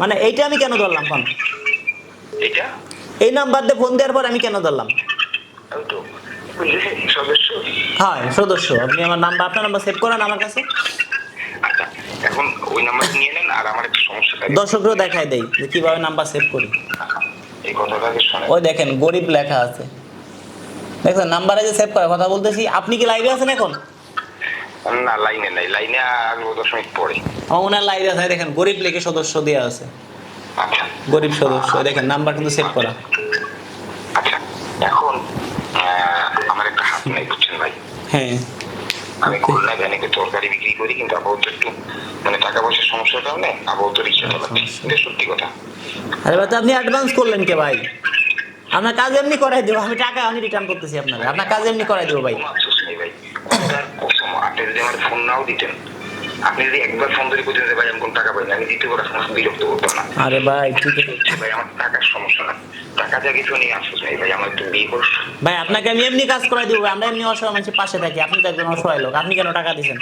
মানে এইটা আমি কেন ধরলাম ফোন এটা এই নাম্বার দিয়ে ফোন দেওয়ার পর আমি কেন ধরলাম? হ্যাঁ সদস্য। আপনি আমার নাম্বার আপনার নাম্বার সেভ করেন আমার কাছে। আচ্ছা এখন ওই নাম্বার নিয়ে নেন আর আমার একটা সমস্যা থাকে। দর্শকরাও দেখাই দেই যে কীভাবে নাম্বার সেভ করি। এই কথাটাকে শোনেন। ওই দেখেন গরিব লেখা আছে। দেখছেন নাম্বারে যে সেভ করার কথা বলতেছি আপনি কি লাইভে আছেন এখন? না লাইনে নাই লাইনে আসব দশ মিনিট পরে। আমার মনে আছে দেখেন গরিব লেখে সদস্য দেওয়া আছে। আচ্ছা। গরিব সদস্য দেখেন নাম্বার কিন্তু সেভ করা। আচ্ছা এখন আমার একটা হাত নাই বুঝছেন ভাই? হ্যাঁ। আমি খুলনা ভ্যানেকে তরকারি বিক্রি করি কিন্তু আপাতত একটু মানে টাকা পয়সার সমস্যার কারণে আপাতত রিক্সা চালাচ্ছি এটা সত্যি কথা। আরে তো আপনি অ্যাডভান্স করলেন কে ভাই? আপনার কাজ এমনি করাই দেবো আমি টাকা আমি রিটার্ন করতেছি আপনার আপনার কাজ এমনি করাই দেবো ভাই। আপনি যদি আমার ফোন নাও দিতেন আপনি যদি একবার ফোন ধরে করতেন যে ভাই আমি কোনো টাকা পাই না আমি দ্বিতীয় বার সমস্ত বিরক্ত করতাম না। আরে ভাই ঠিক আছে। ভাই আমার টাকার সমস্যা না। টাকা যা কিছু নেই আফসোস নেই ভাই আমার একটু বিয়ে করছ ভাই আপনাকে আমি এমনি কাজ করাই দেবো আমরা এমনি অসহায় মানুষের পাশে থাকি আপনি তো একজন অসহায় লোক আপনি কেন টাকা দিচ্ছেন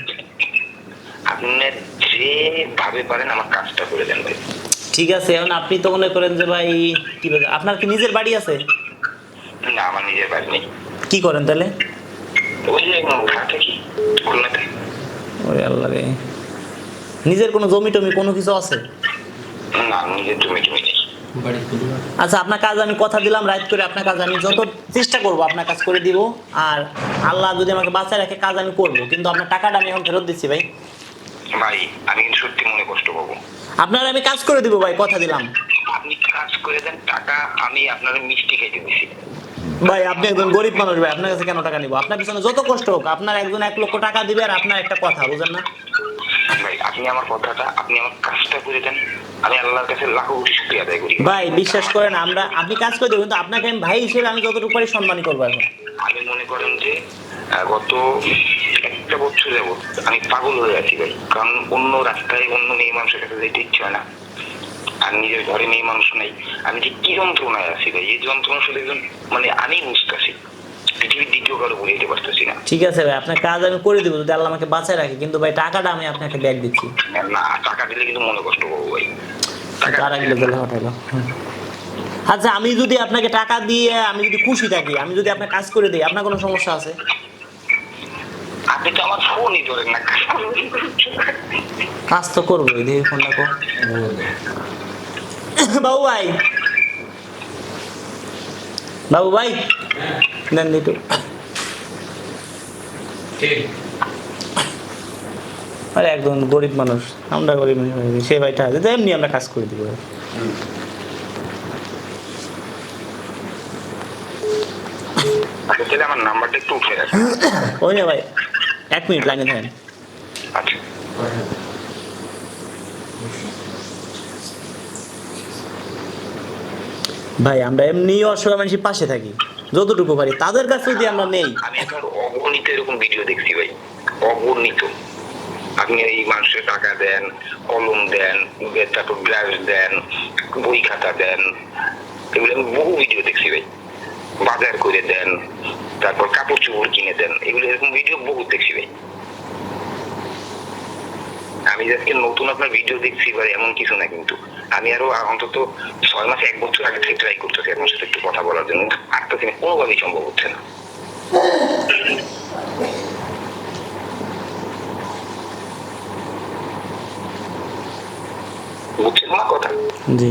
আপনি যে ভাবে পারেন আমার কাজটা করে দেন ভাই। ঠিক আছে এখন আপনি তো মনে করেন যে ভাই কি আপনার কি নিজের বাড়ি আছে? না আমার নিজের বাড়ি নেই। কি করেন তাহলে? ওই যে ঘাটে কি খুলনাতে। ওরে আল্লাহ রে। নিজের কোনো জমি টমি কোনো কিছু আছে? না নিজের জমি টমি নেই। আচ্ছা আপনার কাজ আমি কথা দিলাম রাইট করে আপনার কাজ আমি যত চেষ্টা করব আপনার কাজ করে দিব। আর আল্লাহ যদি আমাকে বাঁচায় রাখে কাজ আমি করব। কিন্তু আপনার টাকাটা আমি এখন ফেরত দিচ্ছি ভাই। ভাই আমি কিন্তু সত্যি মনে কষ্ট পাবো। আপনার আমি কাজ করে দিব ভাই কথা দিলাম। আপনি কাজ করে দেন টাকা আমি আপনার মিষ্টি খাইতে দিছি। ভাই আপনি একজন গরিব মানুষ ভাই আপনার কাছে কেন টাকা নিব? আপনার পিছনে যত কষ্ট হোক আপনার একজন এক লক্ষ টাকা দিবে আর আপনার একটা কথা বুঝেন না? ভাই আপনি আমার কথাটা আপনি আমার কাজটা করে দেন। আমি আল্লাহর কাছে লাখো কোটি শুক্রিয়া আদায় করি। ভাই বিশ্বাস করেন আমরা আপনি কাজ করে দেবেন কিন্তু আপনাকে আমি ভাই হিসেবে আমি যতটুকু পারি সম্মানই করব এখন। আমি মনে করেন যে গত একটা বছর যাবত আমি পাগল হয়ে আছি ভাই কারণ অন্য রাস্তায় অন্য মেয়ে মানুষের কাছে যেতে ইচ্ছে হয় না। আর নিজের ঘরে মেয়ে মানুষ নাই। আমি যে কি যন্ত্রণায় আছি ভাই? এই যন্ত্রণা শুধু একজন মানে আমি বুঝতেছি পৃথিবীর দ্বিতীয় কারও বুঝাইতে পারতেছি না। ঠিক আছে ভাই আপনার কাজ আমি করে দিব যদি আল্লাহ আমাকে বাঁচায় রাখে। কিন্তু ভাই টাকাটা আমি আপনাকে ব্যাগ দিচ্ছি। না টাকা দিলে কিন্তু মনে কষ্ট করব ভাই। টাকা আচ্ছা আমি যদি আপনাকে টাকা দিয়ে আমি যদি খুশি থাকি আমি যদি আপনার কাজ করে দিই আপনার কোনো সমস্যা আছে? আপনি তো আমার ফোনই ধরেন না। কাজ তো করব ফোনটা বাবু ভাই। বাবু ভাই। দেন একটু। আরে একদম গরিব মানুষ আমরা গরিব মানুষ সে ভাইটা আছে এমনি আমরা কাজ করে দিব। আচ্ছা আমার নাম্বারটা একটু উঠে ওই না ভাই এক মিনিট লাইনে থাকেন। আচ্ছা। ভাই, আমরা এমনি অসহায় মানুষের পাশে থাকি। যতটুকু পারি, তাদের কাছে যদি আমরা নেই। আমি এখন অগণিত এরকম ভিডিও দেখছি ভাই। অগণিত। আপনি এই মানুষের টাকা দেন, কলম দেন তারপর গ্লাস দেন, বই খাতা দেন, এগুলো আমি বহু ভিডিও দেখছি ভাই। বাজার করে দেন, তারপর কাপড় চোপড় কিনে দেন, এগুলো এরকম ভিডিও বহু দেখছি ভাই। আমি আজকে নতুন আপনার ভিডিও দেখছি ভাই, এমন কিছু না কিন্তু। আমি আরও অন্তত ছয় মাস এক বছর আগে থেকে ট্রাই করতেছি আপনার সাথে একটু কথা বলার জন্য। পারতেছি না কোনোভাবেই সম্ভব হচ্ছে না। বুঝছেন না কথা? জি।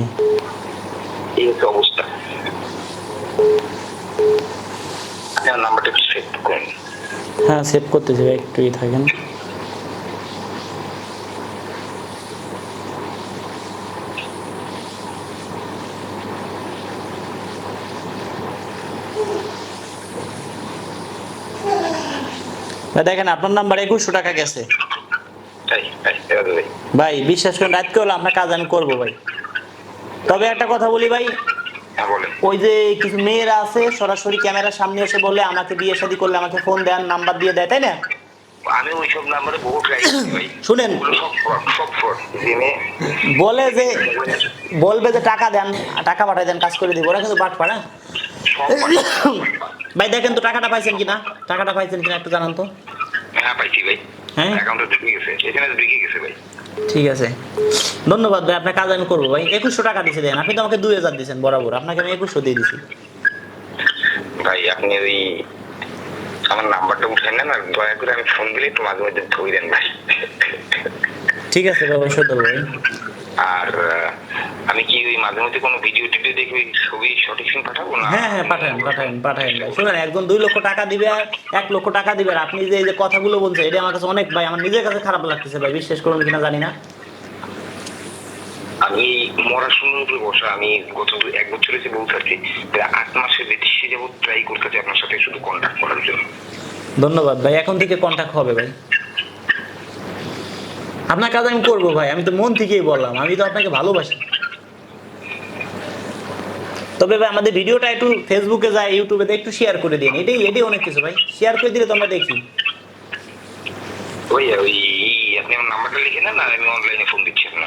এই হচ্ছে অবস্থা। আপনার নাম্বারটা একটু সেভ করেন। হ্যাঁ সেভ করতেছি ভাই একটু ই থাকেন। দেখেন আপনার নাম্বার একুশশো টাকা গেছে। ভাই বিশ্বাস করেন রাত করলে আপনার কাজ আমি করব ভাই। তবে একটা কথা বলি ভাই হ্যাঁ ওই যে কিছু মেয়েরা আছে সরাসরি ক্যামেরার সামনে এসে বলে আমাকে বিয়ে শাদী করলে আমাকে ফোন দেন নাম্বার দিয়ে দেয় তাই না? আমি ওইসব নাম্বারে বহু ট্রাই ভাই। শুনেন। সব বলে যে বলবে যে টাকা দেন টাকা পাঠাই দেন কাজ করে দিব ওরা কিন্তু বাট পাড়া সব ভাই দেখেন তো টাকাটা পাইছেন কিনা? টাকাটা পাইছেন কিনা একটু জানান তো। হ্যাঁ পাইছি ভাই। হ্যাঁ? অ্যাকাউন্টে ঢুকে গেছে। এখানে ঢুকে গেছে ভাই। ঠিক আছে। ধন্যবাদ ভাই আপনার কাজ আমি করব। ভাই একুশশো টাকা দিছে দেন। আপনি তো আমাকে দুই হাজার দিয়েছেন বরাবর। আপনাকে আমি একুশশো দিয়ে দিছি। ভাই আপনি ওই আমার নাম্বারটা উঠে নেন আর দয়া করে আমি ফোন দিলে একটু মাঝে মাঝে ধরেন ভাই। ঠিক আছে ভাই অবশ্যই দেবো ভাই আর আমি কি ওই মাঝে মধ্যে কোনো ভিডিও টিডিও দেখে ছবি সঠিক সিন পাঠাবো না? হ্যাঁ হ্যাঁ পাঠান পাঠান পাঠান শুনেন একজন দুই লক্ষ টাকা দিবে আর এক লক্ষ টাকা দিবে আর আপনি যে এই যে কথাগুলো বলছেন এটা আমার কাছে অনেক ভাই আমার নিজের কাছে খারাপ লাগতেছে ভাই বিশ্বাস করুন কিনা জানি না। আমি মরা শূন্য উপরে বসা আমি গত এক বছর হয়েছে বলতে আছি প্রায় আট মাসের বেশি যাবত ট্রাই করতেছি আপনার সাথে শুধু কন্ট্যাক্ট করার জন্য। ধন্যবাদ ভাই এখন থেকে কন্ট্যাক্ট হবে ভাই। আপনার কাজ আমি করব ভাই আমি তো মন থেকেই বললাম আমি তো আপনাকে ভালোবাসি। তবে ভাই আমাদের ভিডিওটা একটু ফেসবুকে যায় ইউটিউবে একটু শেয়ার করে দিন। এটাই এটাই অনেক কিছু ভাই। শেয়ার করে দিলে তো আমরা দেখি।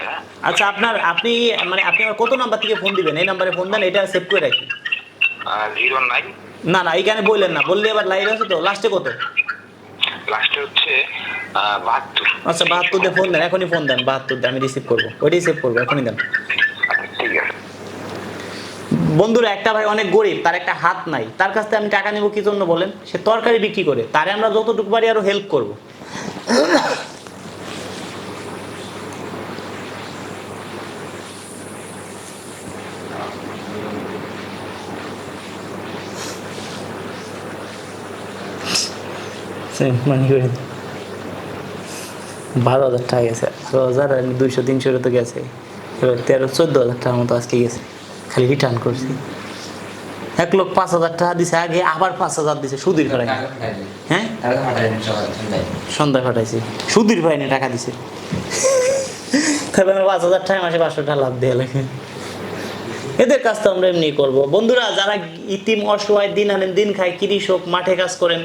হ্যাঁ? আচ্ছা আপনার আপনি মানে আপনি আমার কত নাম্বার থেকে ফোন দিবেন? এই নাম্বারে ফোন দেন এটা সেভ করে রাখি। জিরো নাইন না না এইখানে বললেন না বললে এবার লাইভ আছে তো লাস্টে কত? লাস্টে হচ্ছে বাহাত্তর। আচ্ছা বাহাত্তর দিয়ে ফোন দেন এখনই ফোন দেন বাহাত্তর দিয়ে আমি রিসিভ করব। ওইটাই সেভ করব এখনই দেন। বন্ধুরা একটা ভাই অনেক গরিব তার একটা হাত নাই। তার কাছ থেকে আমি টাকা নেব কি জন্য বলেন? সে তরকারি বিক্রি করে। তারে আমরা যতটুকু পারি আরও হেল্প করব। মানে করে। বারো হাজার টাকা গেছে। বারো হাজার আর দুইশো তিনশো তো গেছে এবার তেরো চোদ্দ হাজার টাকার মতো আজকে গেছে। খালি রিটার্ন করছি। এক লোক পাঁচ হাজার টাকা দিছে আগে আবার পাঁচ হাজার দিছে। সুদির ভাড়াই হ্যাঁ? সন্ধ্যায়। পাঠাইছি। সুদির ভাই টাকা দিছে। তাহলে আমি পাঁচ হাজার টাকা মাসে পাঁচশো টাকা লাভ দিয়ে লাগে। এদের কাজ তো আমরা এমনি করব। বন্ধুরা যারা ইতিম অসহায় দিন আনেন দিন খায় কৃষক মাঠে কাজ করেন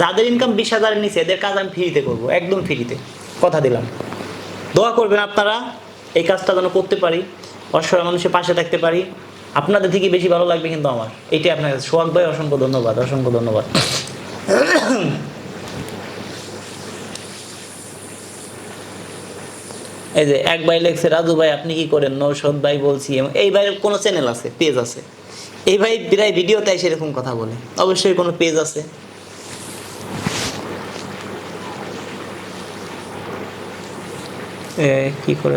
যাদের ইনকাম বিশ হাজারের নিচে এদের কাজ আমি ফ্রিতে করব। একদম ফ্রিতে কথা দিলাম। দোয়া করবেন আপনারা, এই কাজটা যেন করতে পারি, অসহায় মানুষের পাশে থাকতে পারি। আপনাদের থেকে বেশি ভালো লাগবে কিন্তু আমার। এটাই আপনার কাছে। সোহাগ ভাই, অসংখ্য ধন্যবাদ অসংখ্য ধন্যবাদ। এই যে এক ভাই লেখছে, রাজু ভাই, আপনি কি করেন? নৌসদ ভাই বলছি এই ভাইয়ের কোনো চ্যানেল আছে পেজ আছে? এই ভাই প্রায় ভিডিওতে সেরকম কথা বলে। অবশ্যই কোনো পেজ আছে। কি করে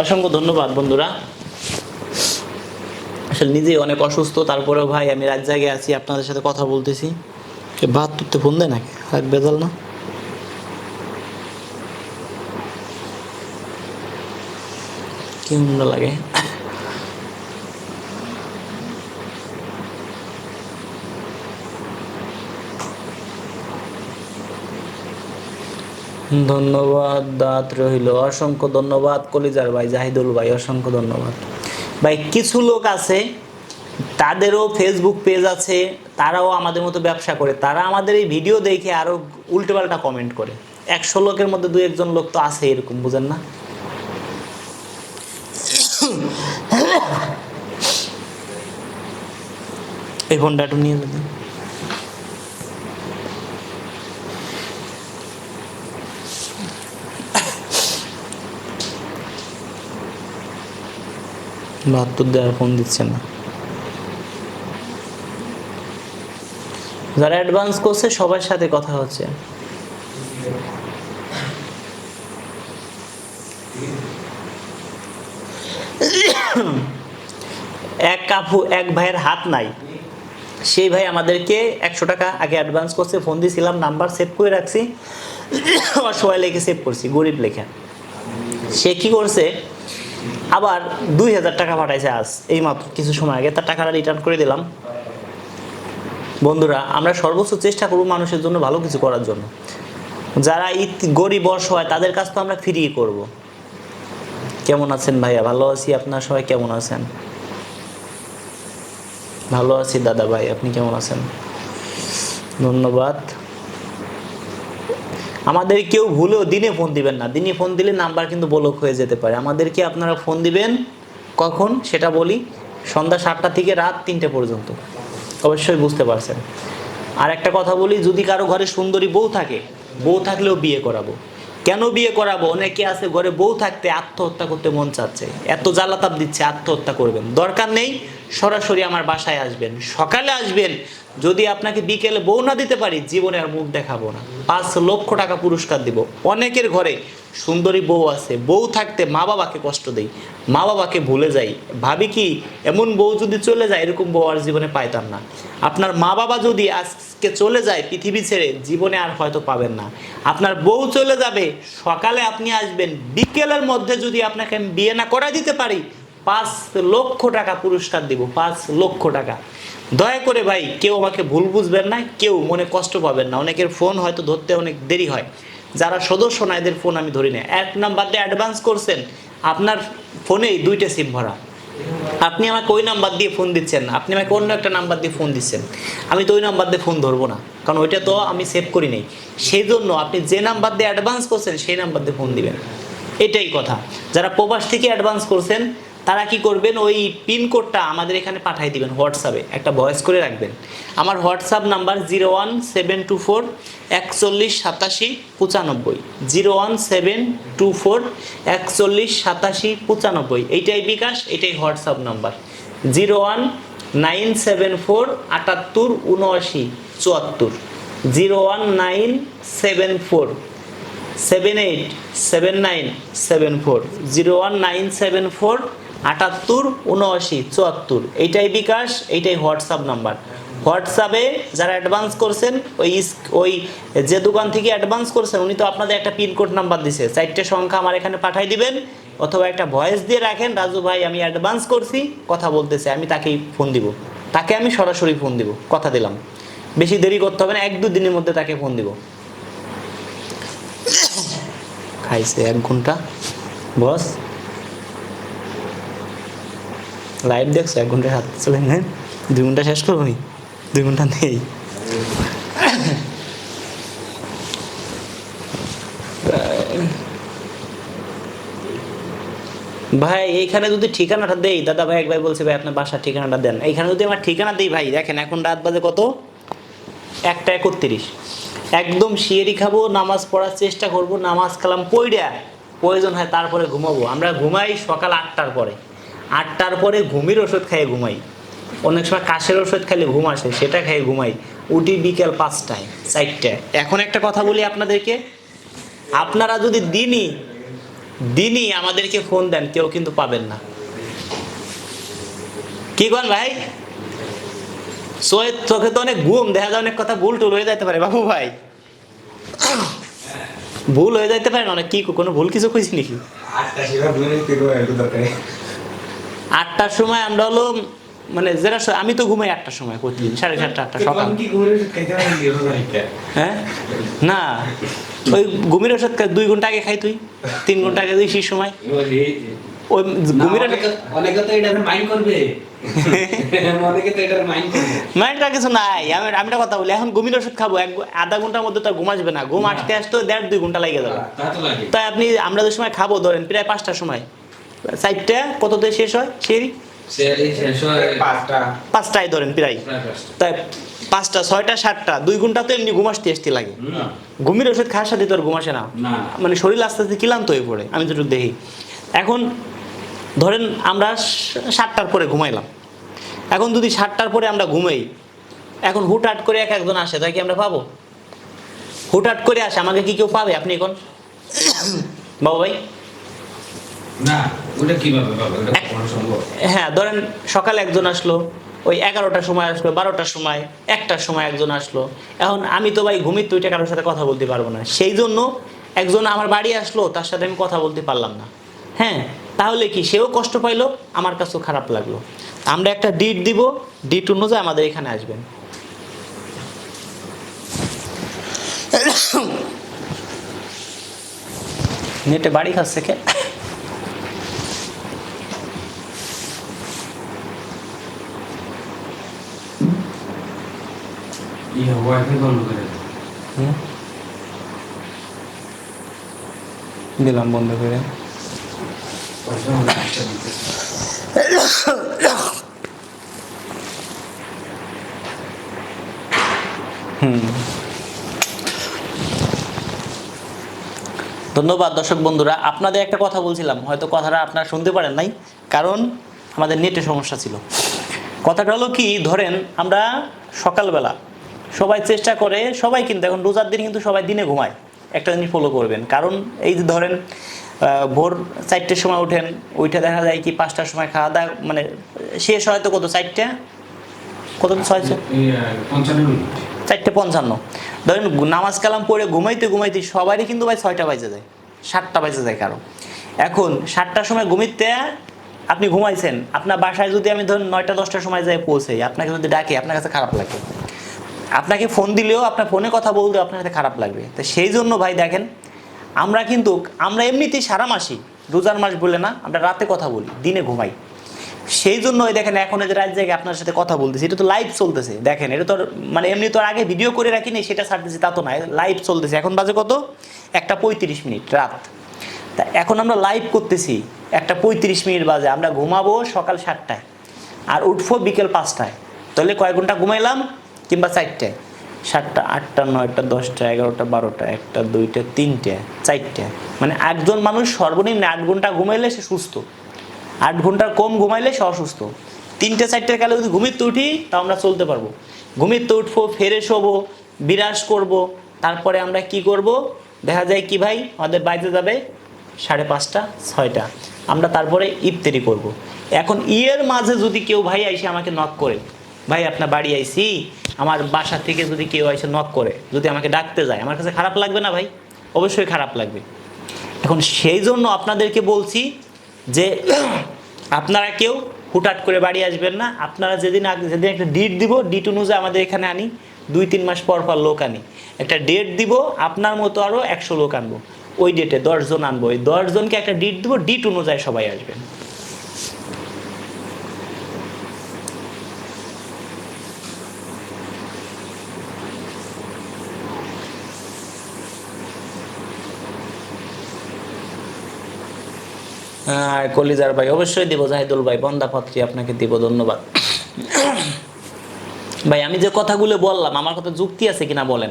অসংখ্য ধন্যবাদ, বন্ধুরা। আসলে নিজেই অনেক অসুস্থ, তারপরেও ভাই আমি রাত জায়গায় আছি, আপনাদের সাথে কথা বলতেছি। বাহাত্তরতে ফোন দেয় নাকি? এক বেজাল না? কি মন্দ লাগে? ধন্যবাদ, দাঁত রইল। অসংখ্য ধন্যবাদ, কলিজার ভাই, জাহিদুল ভাই, অসংখ্য ধন্যবাদ। ভাই, কিছু লোক আছে তাদেরও ফেসবুক পেজ আছে, তারাও আমাদের মতো ব্যবসা করে, তারা আমাদের এই ভিডিও দেখে আরও উল্টোপাল্টা কমেন্ট করে। একশো লোকের মধ্যে দু একজন লোক তো আছে এরকম, বুঝেন না? এই ফোনটা একটু নিয়ে যেতে বাহাত্তর দেওয়ার ফোন দিচ্ছে না। যারা অ্যাডভান্স করছে, সবার সাথে কথা হচ্ছে। এক কাপু এক ভাইয়ের হাত নাই। সেই ভাই আমাদেরকে একশো টাকা আগে অ্যাডভান্স করছে ফোন দিয়েছিলাম নাম্বার সেভ করে রাখছি। সবাই লেখে সেভ করছি, গরিব লেখা। সে কি করছে? আবার দুই হাজার টাকা পাঠাইছে আজ এই মাত্র কিছু সময় আগে। তার টাকাটা রিটার্ন করে দিলাম। বন্ধুরা, আমরা সর্বোচ্চ চেষ্টা করব মানুষের জন্য ভালো কিছু করার জন্য। যারা ঈদ গরিব হয়, তাদের কাজ তো আমরা ফিরিয়ে করব। কেমন আছেন ভাইয়া? ভালো আছি, আপনার সবাই কেমন আছেন? ভালো আছি দাদা ভাই, আপনি কেমন আছেন? ধন্যবাদ। আমাদের কেউ ভুলেও দিনে ফোন দিবেন না। দিনে ফোন দিলে নাম্বার কিন্তু ব্লক হয়ে যেতে পারে। আমাদেরকে আপনারা ফোন দিবেন? কখন? সেটা বলি। সন্ধ্যা সাতটা থেকে রাত তিনটে পর্যন্ত। অবশ্যই বুঝতে পারছেন। আর একটা কথা বলি, যদি কারও ঘরে সুন্দরী বউ থাকে, বউ থাকলেও বিয়ে করাবো। কেন বিয়ে করাবো? অনেকে আছে ঘরে বউ থাকতে আত্মহত্যা করতে মন চাচ্ছে। এত জ্বালাতাপ দিচ্ছে, আত্মহত্যা করবেন। দরকার নেই, সরাসরি আমার বাসায় আসবেন। সকালে আসবেন যদি আপনাকে বিকেলে বউ না দিতে পারি, জীবনে আর মুখ দেখাবো না। পাঁচ লক্ষ টাকা পুরস্কার দিব। অনেকের ঘরে সুন্দরী বউ আছে, বউ থাকতে মা বাবাকে কষ্ট দেই। মা বাবাকে ভুলে যাই। ভাবি কি, এমন বউ যদি চলে যায়, এরকম বউ আর জীবনে পাইতাম না। আপনার মা বাবা যদি আজকে চলে যায়, পৃথিবী ছেড়ে জীবনে আর হয়তো পাবেন না। আপনার বউ চলে যাবে, সকালে আপনি আসবেন, বিকেলের মধ্যে যদি আপনাকে আমি বিয়ে না করাই দিতে পারি, পাঁচ লক্ষ টাকা পুরস্কার দিব, পাঁচ লক্ষ টাকা। দয়া করে ভাই, কেউ আমাকে ভুল বুঝবেন না, কেউ মনে কষ্ট পাবেন না। অনেকের ফোন হয়তো ধরতে অনেক দেরি হয়। যারা সদস্য না, এদের ফোন আমি ধরি না। এক নাম্বার দিয়ে অ্যাডভান্স করছেন, আপনার ফোনেই দুইটা সিম ভরা। আপনি আমাকে ওই নাম্বার দিয়ে ফোন দিচ্ছেন আপনি আমাকে অন্য একটা নাম্বার দিয়ে ফোন দিচ্ছেন। আমি তো ওই নাম্বার দিয়ে ফোন ধরবো না। কারণ ওইটা তো আমি সেভ করি নাই। সেই জন্য আপনি যে নাম্বার দিয়ে অ্যাডভান্স করছেন, সেই নাম্বার দিয়ে ফোন দিবেন। এটাই কথা। যারা প্রবাস থেকে অ্যাডভান্স করছেন তারা কি করবেন? ওই পিনকোডটা আমাদের এখানে পাঠিয়ে দিবেন হোয়াটসঅ্যাপে। একটা ভয়েস করে রাখবেন। আমার WhatsApp number zero one seven two four, একচল্লিশ সাতাশি পঁচানব্বই। Zero one seven two four, একচল্লিশ সাতাশি পঁচানব্বই। এইটাই বিকাশ, এটাই WhatsApp number. Zero one nine seven four আটাত্তর উনআশি চুয়াত্তর। Zero one nine seven four, seven eight, seven nine seven four. Zero one nine seven four আটাত্তর, উনআশি, চুয়াত্তর। এইটাই বিকাশ, এইটাই হোয়াটসঅ্যাপ নাম্বার। হোয়াটসঅ্যাপে যারা অ্যাডভান্স করছেন, ওই ওই যে দোকান থেকে অ্যাডভান্স করছেন, উনি তো আপনাদের একটা পিনকোড নাম্বার দিছে। চারটে সংখ্যা আমার এখানে পাঠাই দিবেন, অথবা একটা ভয়েস দিয়ে রাখেন, রাজু ভাই, আমি অ্যাডভান্স করছি, কথা বলতেছে, আমি তাকেই ফোন দিব। তাকে আমি সরাসরি ফোন দিব, কথা দিলাম। বেশি দেরি করতে হবে না, এক দু দিনের মধ্যে তাকে ফোন দিব। খাইছে এক ঘণ্টা। বস। লাইভ দেখছ এক ঘণ্টা হাত চলে হ্যাঁ দুই ঘণ্টা শেষ করব নি? দুই ঘণ্টা নেই। ভাই, এইখানে যদি ঠিকানাটা দেই, দাদা ভাই এক ভাই বলছে, ভাই, আপনার বাসার ঠিকানাটা দেন। এইখানে যদি আমার ঠিকানা দিই, ভাই, দেখেন, এখন রাত বাজে কত? একটা একত্রিশ। একদম শিয়েরি খাব, নামাজ পড়ার চেষ্টা করব, নামাজ কালাম পইড়া, প্রয়োজন হয় তারপরে ঘুমাবো। আমরা ঘুমাই সকাল আটটার পরে। আটটার পরে ঘুমির ওষুধ খাইয়ে ঘুমাই। অনেক সময় কাশের ওষুধ খাইলে ঘুম আসে, সেটা খাইয়ে ঘুমাই। উঠি বিকেল পাঁচটায়, চারটায়। এখন একটা কথা বলি আপনাদেরকে। আপনারা যদি দিনই দিনই আমাদেরকে ফোন দেন, কেউ কিন্তু পাবেন না। কি কন ভাই? সোয়েদ, চোখে তো অনেক ঘুম, দেখা যায় অনেক কথা ভুল টুল হয়ে যাইতে পারে, বাবু ভাই। ভুল হয়ে যাইতে পারে না, অনেক কি, কোনো ভুল কিছু কইছি নাকি আটটা সেবা ধরে ফিরবো একটু দরকারে আটটার সময় আমরা হলো মানে যেটা আমি তো ঘুমাই আটটার সময় প্রতিদিন সাড়ে সাতটা আটটা সকাল? হ্যাঁ? না ওই ঘুমির ওষুধ দুই ঘণ্টা আগে খাই তুই তিন ঘণ্টা আগে সেই সময়। ওই ঘুমির অনেকে- তো এটা মাইন্ড করবে। মাইন্ডটা কিছু নাই আমি আমি একটা কথা বলি এখন ঘুমির ওষুধ খাব এক আধা ঘণ্টার মধ্যে তো ঘুম আসবে না। ঘুম আসতে আসতে দেড় দুই ঘণ্টা লাগে যাবে। তাই আপনি আমরা যে সময় খাব ধরেন প্রায় পাঁচটার সময় চারটা কততে শেষ হয়? সেই সেরি পাঁচটায় ধরেন প্রায়। তাই পাঁচটা ছয়টা সাতটা দুই ঘণ্টা তো এমনি ঘুম আসতে আসতে লাগে। না। ঘুমির ওষুধ খাওয়ার সাথে তো আর ঘুম আসে না। মানে শরীর আস্তে আস্তে ক্লান্ত হয়ে পড়ে আমি যেটুকু দেখি। এখন ধরেন আমরা সাতটার পরে ঘুমাইলাম। এখন যদি সাতটার পরে আমরা ঘুমাই এখন হুটহাট করে এক একজন আসে তাই কি আমরা পাবো? হুটহাট করে আসে আমাকে কি কেউ পাবে? আপনি এখন? বাবু ভাই? না। ওটা কীভাবে পাবে ওটা কখনো সম্ভব? হ্যাঁ ধরেন সকালে একজন আসলো ওই এগারোটার সময় আসলো বারোটার সময় একটার সময় একজন আসলো। এখন আমি তো ভাই ঘুমির তুইটা কারোর সাথে কথা বলতে পারব না। সেই জন্য একজন আমার বাড়ি আসলো তার সাথে আমি কথা বলতে পারলাম না। হ্যাঁ তাহলে কি সেও কষ্ট পাইলো আমার কাছেও খারাপ লাগল। আমরা একটা ডিট দিব ডিট অনুযায়ী আমাদের এখানে আসবেন। নেটে বাড়ি খাচ্ছে কে? হুম? দিলাম বন্ধ করে। ধন্যবাদ দর্শক বন্ধুরা, আপনাদের একটা কথা বলছিলাম, হয়তো কথাটা আপনারা শুনতে পারেন নাই, কারণ আমাদের নেটে সমস্যা ছিল। কথাটা হলো কি ধরেন আমরা সকালবেলা সবাই চেষ্টা করে সবাই কিন্তু এখন রোজার দিন কিন্তু সবাই দিনে ঘুমায়। একটা জিনিস ফলো করবেন। কারণ এই যে ধরেন ভোর চারটের সময় ওঠেন ওইটা দেখা যায় কি পাঁচটার সময় খাওয়া দাওয়া মানে শেষ হয়তো কত চারটে? কত ছয় চারটে পঞ্চান্ন। ধরেন নামাজ কালাম পড়ে ঘুমাইতে ঘুমাইতে সবারই কিন্তু ভাই ছয়টা বাজে যায় সাতটা বাজে যায় কারও। এখন সাতটার সময় ঘুমিতে আপনি ঘুমাইছেন, আপনার বাসায় যদি আমি ধরুন নয়টা, দশটার সময় যাই পৌঁছে আপনাকে যদি ডাকে, আপনার কাছে খারাপ লাগে। আপনাকে ফোন দিলেও আপনার ফোনে কথা বললেও আপনার কাছে খারাপ লাগবে। তো সেই জন্য ভাই দেখেন, আমরা কিন্তু, আমরা এমনিতেই সারা মাসই, রোজার মাস বলে না, আমরা রাতে কথা বলি, দিনে ঘুমাই। সেই জন্য ওই দেখেন, এখন যে রাত জায়গায় আপনার সাথে কথা বলতেছি, এটা তো লাইভ চলতেছে, দেখেন, এটা তো মানে এমনি তো আগে ভিডিও করে রাখিনি, সেটা ছাড়তেছি, তা তো নয় লাইভ চলতেছে। এখন বাজে কত? একটা পঁয়ত্রিশ মিনিট, রাত। তা এখন আমরা লাইভ করতেছি, একটা পঁয়ত্রিশ মিনিট বাজে, আমরা ঘুমাবো সকাল সাতটায় আর উঠবো বিকেল পাঁচটায়। তাহলে কয় ঘণ্টা ঘুমাইলাম? কিংবা চারটায় সাতটা, আটটা, নয়টা, দশটা, এগারোটা, বারোটা, একটা, দুইটা, তিনটে, চারটে। মানে একজন মানুষ সর্বনিম্ন আট ঘণ্টা ঘুমাইলে সে সুস্থ। আট ঘণ্টার কম ঘুমাইলে সে অসুস্থ। তিনটে চারটে কালে যদি ঘুমিতে উঠি তা আমরা চলতে পারব। ঘুমিতে উঠবো ফ্রেশ হব, বিরাজ করব। তারপরে আমরা কি করব? দেখা যায় কি ভাই, আমাদের বাইরে যাবে সাড়ে পাঁচটা, ছয়টা। আমরা তারপরে ইফতারি করব। এখন ইয়ের মাঝে যদি কেউ ভাই আইসে আমাকে নক করে, ভাই, আপনার বাড়ি আইসি? আমার বাসা থেকে যদি কেউ এসে নক করে, যদি আমাকে ডাকতে যায়, আমার কাছে খারাপ লাগবে না ভাই? অবশ্যই খারাপ লাগবে। এখন সেই জন্য আপনাদেরকে বলছি যে আপনারা কেউ হুটহাট করে বাড়ি আসবেন না। আপনারা যেদিন যেদিন একটা ডিট দিব ডিট অনুযায়ী আমাদের এখানে আনি। দুই, তিন মাস পর পর লোক আনি। একটা ডেট দিব, আপনার মতো আরও একশো লোক আনব। ওই ডেটে দশজন আনব। ওই দশজনকে একটা ডিট দিব ডিট অনুযায়ী সবাই আসবেন হ্যাঁ কলিজার ভাই, অবশ্যই দিব জাহিদুল ভাই, বন্দাপত্রী আপনাকে দিব, ধন্যবাদ। ভাই, আমি যে কথাগুলো বললাম, আমার কথা যুক্তি আছে কিনা বলেন?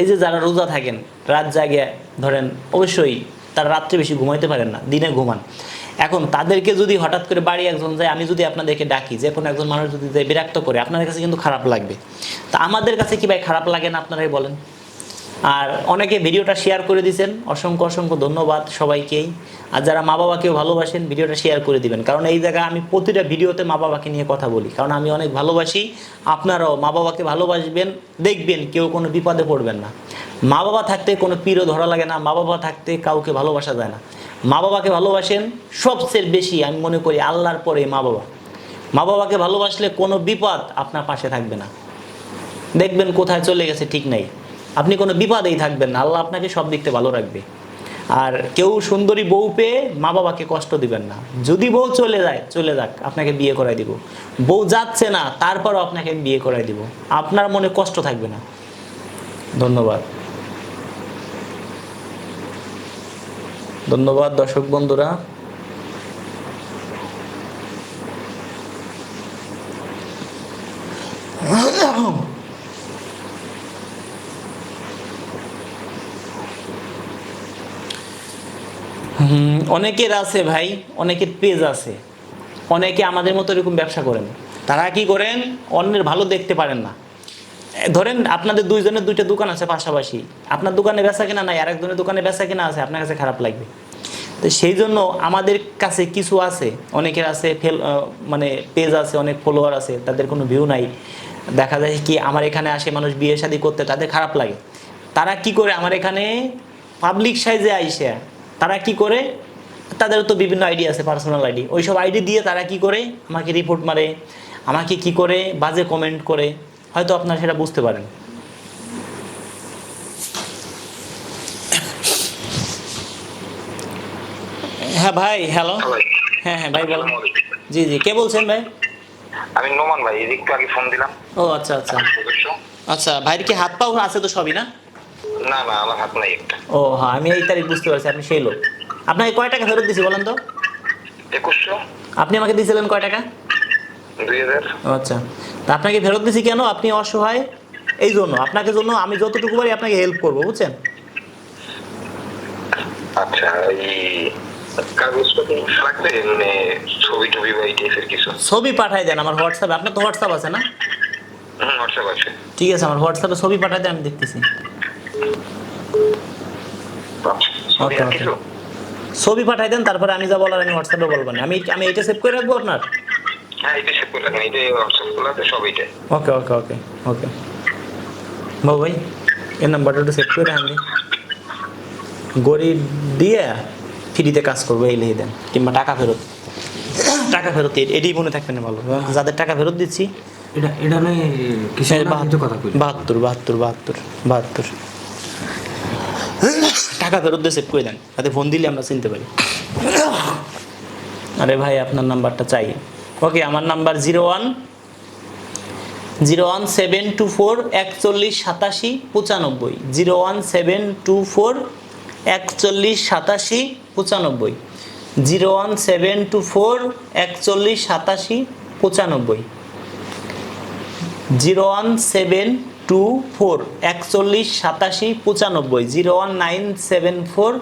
এই যে যারা রোজা থাকেন, রাত জাগে, ধরেন অবশ্যই তারা রাত্রে বেশি ঘুমাইতে পারেন না, দিনে ঘুমান। এখন তাদেরকে যদি হঠাৎ করে বাড়ি একজন যায়, আমি যদি আপনাদেরকে ডাকি যে, কোনো একজন মানুষ যদি যায়, বিরক্ত করে, আপনাদের কাছে কিন্তু খারাপ লাগবে। তা আমাদের কাছে কি ভাই খারাপ লাগে না, আপনারাই বলেন। আর অনেকে ভিডিওটা শেয়ার করে দিয়েছেন অসংখ্য অসংখ্য ধন্যবাদ সবাইকেই। আর যারা মা বাবাকেও ভালোবাসেন, ভিডিওটা শেয়ার করে দিবেন। কারণ এই জায়গায় আমি প্রতিটা ভিডিওতে মা বাবাকে নিয়ে কথা বলি। কারণ আমি অনেক ভালোবাসি। আপনারাও মা বাবাকে ভালোবাসবেন, দেখবেন কেউ কোনো বিপদে পড়বেন না। মা বাবা থাকতে কোনো পীরও ধরা লাগে না। মা বাবা থাকতে কাউকে ভালোবাসা যায় না। মা বাবাকে ভালোবাসেন সবচেয়ে বেশি, আমি মনে করি আল্লাহর পরে মা বাবা। মা বাবাকে ভালোবাসলে কোনো বিপদ আপনার পাশে থাকবে না। দেখবেন কোথায় চলে গেছে ঠিক নাই। আপনি কোনো বিপদেই থাকবেন না, আল্লাহ আপনাকে সব দিকতে ভালো রাখবে। আর কেউ সুন্দরী বউ পেয়ে মা বাবাকে কষ্ট দিবেন না। যদি বউ চলে যায়, চলে যাক, আপনাকে বিয়ে করাই দিব। বউ যাচ্ছে না, তারপরও আপনাকে বিয়ে করাই দিব। আপনার মনে কষ্ট থাকবে না। ধন্যবাদ। ধন্যবাদ দর্শক বন্ধুরা। অনেকের আছে ভাই, অনেকের পেজ আছে। অনেকে আমাদের মতো এরকম ব্যবসা করেন। তারা কি করেন? অন্যের ভালো দেখতে পারেন না। ধরেন আপনাদের দুইজনের দুইটা দোকান আছে পাশাপাশি। আপনার দোকানে বেচা কিনা নাই আর একজনের দোকানে বেচা কিনা আছে, আপনার কাছে খারাপ লাগবে। তো সেই জন্য আমাদের কাছে কিছু আছে, অনেকের আছে ফেল মানে পেজ আছে, অনেক ফলোয়ার আছে, তাদের কোনো ভিউ নাই। দেখা যায় কি আমার এখানে আসে মানুষ বিয়ে শাদী করতে, তাদের খারাপ লাগে। তারা কি করে? আমার এখানে পাবলিক সাইজে আইসে তারা কি করে? তাদের তো বিভিন্ন আইডি আছে পার্সোনাল আইডি। ওইসব আইডি দিয়ে তারা কি করে? আমাকে রিপোর্ট মারে আমাকে কি করে? বাজে কমেন্ট করে। হয়তো আপনারা সেটা বুঝতে পারেন। হ্যাঁ ভাই হ্যালো। হ্যাঁ হ্যাঁ ভাই বলুন জি জি কে বলছেন ভাই? আমি নোমান ভাই এদিক আগে ফোন দিলাম। ও আচ্ছা আচ্ছা। আচ্ছা। ভাইয়ের কি হাত পাও আছে তো সবই না? না না আমার হাত নাই একটা। ও হ্যাঁ আমি এই তারিখ বুঝতে পারছি আপনি সেই লোক। আপনাকে কয় টাকা ফেরত দিছি বলেন তো? একুশশো। আপনি আমাকে দিয়েছিলেন কয় টাকা? দুই হাজার। আচ্ছা। তা আপনাকে ফেরত দিছি কেন? আপনি অসহায় এই জন্য। আপনাকে জন্য আমি যতটুকু পারি আপনাকে হেল্প করব বুঝছেন? আচ্ছা এই মানে ছবি টবি বা এই টাইপের কিছু? ছবি পাঠাই দেন আমার হোয়াটসঅ্যাপে আপনার তো হোয়াটসঅ্যাপ আছে না? হোয়াটসঅ্যাপ আছে। ঠিক আছে আমার হোয়াটসঅ্যাপে ছবি পাঠাই দেন আমি দেখতেছি। ছবি আর কিছু ছবি পাঠাই দেন তারপরে আমি যা বলার আমি হোয়াটসঅ্যাপে বলব না। আমি আমি এটা সেভ করে রাখব আপনার? হ্যাঁ এটা সেভ করে রাখেন এটা হোয়াটসঅ্যাপ খোলাতে সব এইটা ওকে ওকে ওকে ওকে। বাবু ভাই এই নাম্বারটা একটু সেভ করে আনলি গরিব দিয়ে ফ্রিতে কাজ করব এই লিখে দেন কিংবা টাকা ফেরত। টাকা ফেরত এটাই মনে থাকবে না ভালো যাদের টাকা ফেরত দিচ্ছি। এটা এটা নয় কিসের নাম কিন্তু কথা কই বাহাত্তর বাহাত্তর বাহাত্তর বাহাত্তর। টাকা ফেরত দিয়ে সেভ করে দেন, তাতে ফোন দিলে আমরা চিনতে পারি। আরে ভাই, আপনার নাম্বারটা চাই। ওকে আমার number zero one zero one seven two four একচল্লিশ সাতাশি পঁচানব্বই। Zero one seven two four একচল্লিশ সাতাশি পঁচানব্বই। Zero one seven two four একচল্লিশ সাতাশি পঁচানব্বই। Zero one seven two four, একচল্লিশ, সাতাশি, পঁচানব্বই, zero one, nine, seven, four,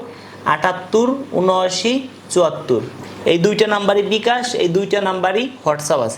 আটাত্তর, উনআশি, চুয়াত্তর। এই দুইটা নাম্বারই বিকাশ, এই দুইটা নাম্বারই হোয়াটসঅ্যাপ আছে।